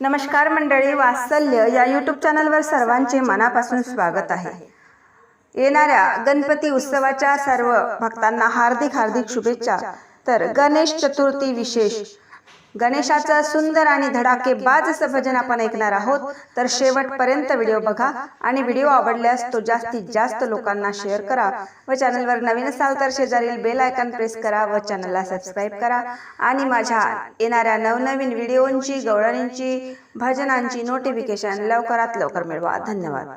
नमस्कार मंडळी वात्सल्य या यूट्यूब चॅनलवर सर्वांचे मनापासून स्वागत आहे. येणाऱ्या गणपती उत्सवाच्या सर्व भक्तांना हार्दिक हार्दिक शुभेच्छा. तर गणेश चतुर्थी विशेष. गणेशाचं सुंदर आणि धडाकेबाज असं भजन आपण ऐकणार आहोत. तर शेवटपर्यंत व्हिडिओ बघा आणि व्हिडिओ आवडल्यास तो जास्तीत जास्त लोकांना शेअर करा व चॅनलवर नवीन असाल तर शेजारील बेल आयकॉन प्रेस करा व चॅनलला सबस्क्राईब करा. आणि माझ्या येणाऱ्या नवनवीन व्हिडिओंची गवळणींची भजनांची नोटिफिकेशन लवकरात लवकर मिळवा. धन्यवाद.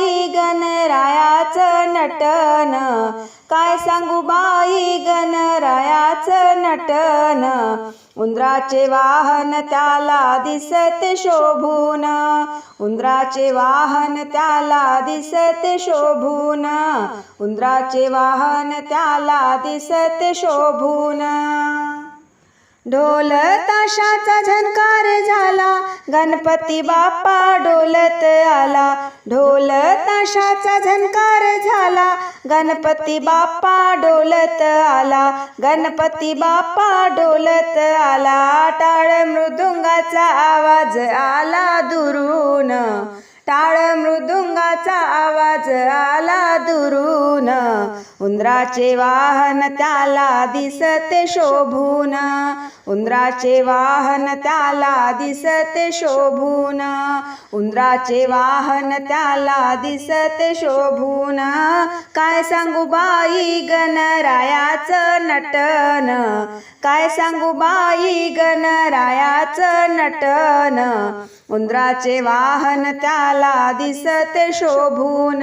बाई गणरायाचं नटन. काय सांगू बाई गणरायाचं नटन? उंदराचे वाहन त्याला दिसत शोभून. उंदराचे वाहन त्याला दिसत शोभून. उंदराचे वाहन त्याला दिसत शोभून. ढोल ताशाचा झनकार झाला. गणपती बाप्पा डोलत आला. ढोल ताशाचा झनकार झाला. गणपती बाप्पा डोलत आला. गणपती बाप्पा डोलत आला. टाळ मृदुंगाचा आवाज आला दुरून. टाळ मृदुंगाचा आवाज आला दुरून. उंदराचे वाहन त्याला दिसते शोभून. उंदराचे वाहन त्याला दिसते शोभून. उंदराचे वाहन त्याला दिसते शोभून. काय सांगू बाई गणरायाचं नटन? काय सांगू बाई गणरायाचं नटन? उंदराचे वाहन त्याला दिसते शोभून.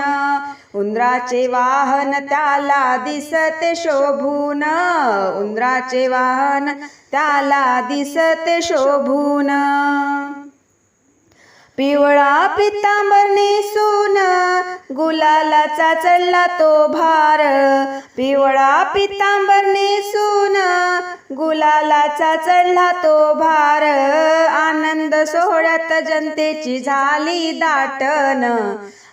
उंदराचे वाहन त्याला दिसते शोभून. उंदराचे वाहन त्याला दिसते शोभून. पिवळा पितांबर नेसून गुलालाचा चढला तो भार. पिवळा पितांबर नेसून गुलालाचा चढला तो भार. आनंद सोहळ्यात जनतेची झाली दाटन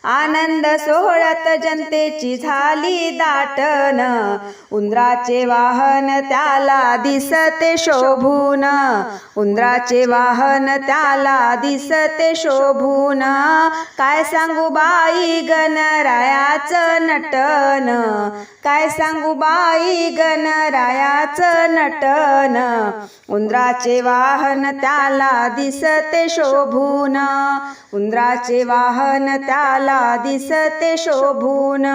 आनंद सोहळ्यात जनतेची झाली दाटन उंदराचे वाहन त्याला दिसते शोभून. उंदराचे वाहन त्याला दिसते शोभून. काय सांगू बाई गणरायाचं नटन काय सांगू बाई गणरायाचं नटन उंदराचे वाहन त्याला दिसते शोभून. उंदराचे वाहन त्याला त्याला दिसते शोभून.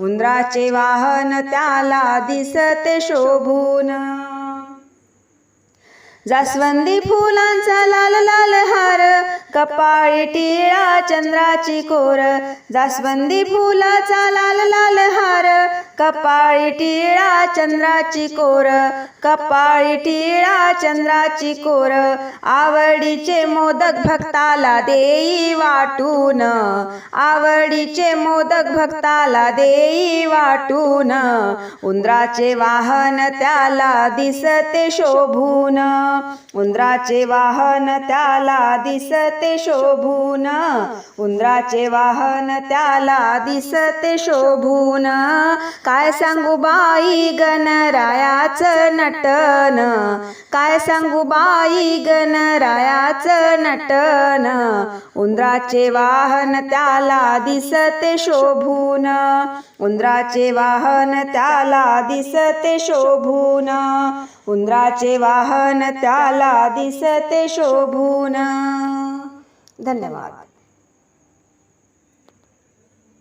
उंदराचे वाहन त्याला दिसते शोभून. जास्वंदी फुलांचा लाल लाल हार कपाळी टिळा चंद्राची कोर. जास्वंदी फुलाचा लाल लाल कपाळी टिळा चंद्राची कोर कपाळी टिळा चंद्राची कोर आवडीचे मोदक भक्ताला देई वाटून आवडीचे मोदक भक्ताला देई वाटून उंदराचे वाहन त्याला दिसते शोभून उंदराचे वाहन त्याला दिसते शोभून उंदराचे वाहन त्याला दिसते शोभून काय सांगू बाई गणरायाचं नटन? काय सांगू बाई गणरायाचं नटन? उंदराचे वाहन त्याला दिसते शोभून. उंदराचे वाहन त्याला दिसते शोभून. उंदराचे वाहन त्याला दिसते शोभून. धन्यवाद.